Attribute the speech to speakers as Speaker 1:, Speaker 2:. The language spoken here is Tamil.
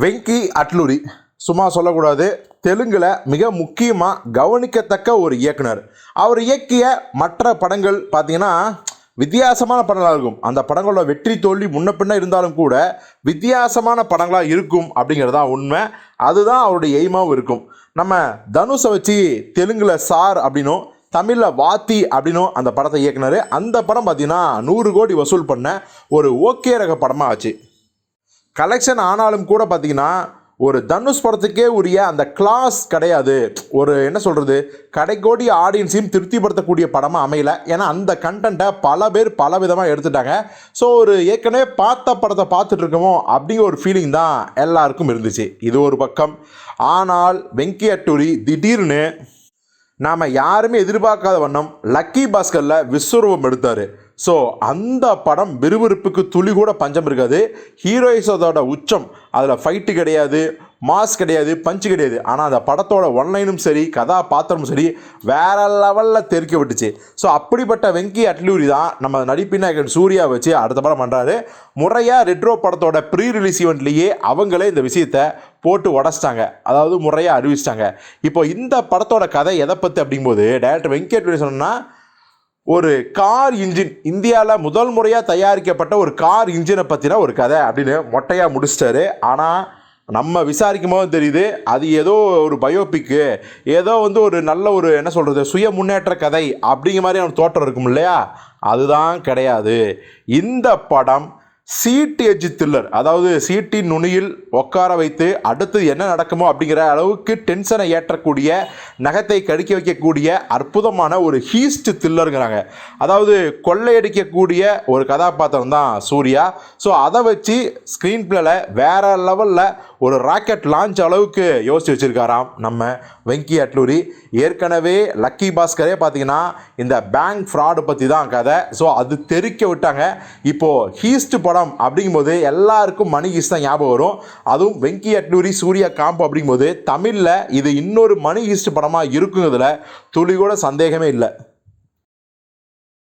Speaker 1: வெங்கி அட்லூரி. சும்மா சொல்லக்கூடாது. தெலுங்கில் மிக முக்கியமாக கவனிக்கத்தக்க ஒரு இயக்குனர். அவர் இயக்கிய மற்ற படங்கள் பார்த்தீங்கன்னா வித்தியாசமான படங்களாக இருக்கும். அந்த படங்களோட வெற்றி தோல்வி முன்ன பின்ன இருந்தாலும் கூட வித்தியாசமான படங்களாக இருக்கும் அப்படிங்கிறது தான் உண்மை. அதுதான் அவருடைய எய்மாவும் இருக்கும். நம்ம தனுஷை வச்சு தெலுங்கில் சார் அப்படின்னும் தமிழில் வாத்தி அப்படின்னும் அந்த படத்தை இயக்குனாரு. அந்த படம் பார்த்தீங்கன்னா நூறு கோடி வசூல் பண்ண ஒரு ஓகே ரக படமாக ஆச்சு. கலெக்ஷன் ஆனாலும் கூட பார்த்தீங்கன்னா ஒரு தனுஷ் படத்துக்கே உரிய அந்த கிளாஸ் கிடையாது. ஒரு என்ன சொல்கிறது கடைக்கோடி ஆடியன்ஸையும் திருப்திப்படுத்தக்கூடிய படமாக அமையல. ஏன்னா அந்த கண்டென்ட்டை பல பேர் பல விதமாக எடுத்துட்டாங்க. ஸோ ஒரு ஏற்கனவே பார்த்த படத்தை பார்த்துட்டு இருக்கோமோ அப்படிங்கிற ஒரு ஃபீலிங் தான் எல்லாருக்கும் இருந்துச்சு. இது ஒரு பக்கம். ஆனால் வெங்கி அட்டூரி திடீர்னு நாம் யாருமே எதிர்பார்க்காத வண்ணம் லக்கி பாஸ்கரில் விஸ்வரூபம் எடுத்தார். ஸோ அந்த படம் விறுவிறுப்புக்கு துளி கூட பஞ்சம் இருக்காது. ஹீரோயிஸோட உச்சம். அதில் ஃபைட்டு கிடையாது மாஸ் கிடையாது பஞ்சு கிடையாது. ஆனால் அந்த படத்தோட ஒன்லைனும் சரி கதாபாத்திரமும் சரி வேற லெவலில் தெறிக்க விட்டுச்சு. ஸோ அப்படிப்பட்ட வெங்கி அட்லூரி தான் நம்ம நடிப்பினாயகன் சூர்யா வச்சு அடுத்த படம் பண்ணுறாரு முறையாக ரெட்ரோ படத்தோட ப்ரீ ரிலீஸ் ஈவெண்ட்லேயே அவங்களே இந்த விஷயத்தை போட்டு உடச்சிட்டாங்க. அதாவது முறையாக அறிவிச்சிட்டாங்க. இப்போ இந்த படத்தோட கதை எதை பற்றி அப்படிங்கும்போது டேரக்டர் வெங்கி அட்லூரி சொன்னால் ஒரு கார் இன்ஜின் இந்தியாவில் முதல் முறையாக தயாரிக்கப்பட்ட ஒரு கார் இன்ஜினை பற்றின ஒரு கதை அப்படின்னு மொட்டையாக முடிச்சிட்டாரு. ஆனால் நம்ம விசாரிக்கும் போது தெரியுது அது ஏதோ ஒரு பயோபிக்கு ஏதோ வந்து ஒரு நல்ல ஒரு என்ன சொல்கிறது சுய முன்னேற்ற கதை அப்படிங்கிற மாதிரி அவனுக்கு தோற்றம் இருக்கும் இல்லையா? அதுதான் கிடையாது. இந்த படம் சீட்டு எஜ் த்ரில்லர் அதாவது சீட்டின் நுனியில் உட்கார வைத்து அடுத்து என்ன நடக்குமோ அப்படிங்கிற அளவுக்கு டென்ஷனை ஏற்றக்கூடிய நகத்தை கடிக்க வைக்கக்கூடிய அற்புதமான ஒரு ஹீஸ்ட் த்ரில்லருங்கிறாங்க அதாவது கொள்ளையடிக்கக்கூடிய ஒரு கதாபாத்திரம் தான் சூர்யா. ஸோ அதை வச்சு ஸ்க்ரீன் பிளேல வேற லெவலில் ஒரு ராக்கெட் லான்ச் அளவுக்கு யோசித்து வச்சுருக்காராம் நம்ம வெங்கி அட்லூரி. ஏற்கனவே லக்கி பாஸ்கரே பார்த்தீங்கன்னா இந்த பேங்க் ஃப்ராடு பற்றி தான் கதை. ஸோ அது தெரிக்க விட்டாங்க. இப்போது ஹீஸ்ட் படம் படம் அப்படிங்கும்போது எல்லாருக்கும் மணி ஹீஸ்ட் தான் ஞாபகம் வரும். அதுவும் வெங்கி அட்லூரி சூர்யா காம்ப் அப்படிங்கும்போது தமிழில் இது இன்னொரு மணி ஈஸ்ட் படமாக இருக்குங்கிறதுல துளி கூட சந்தேகமே இல்லை.